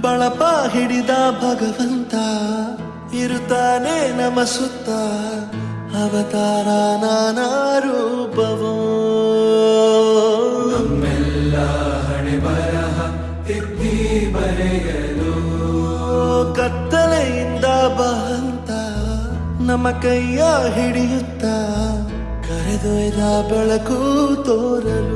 ಬಳಪ ಹಿಡಿದ ಭಗವಂತ ಇರುತ್ತಾನೆ ನಮ ಸುತ್ತ ಅವತಾರ ನಾನಾ ರೂಪವೋ ಕತ್ತಲೆಯಿಂದ ಬಹಂತ ನಮ್ಮ ಕೈಯ ಹಿಡಿಯುತ್ತ ಕರೆದೊಯ್ದ ಬೆಳಕು ತೋರಲು.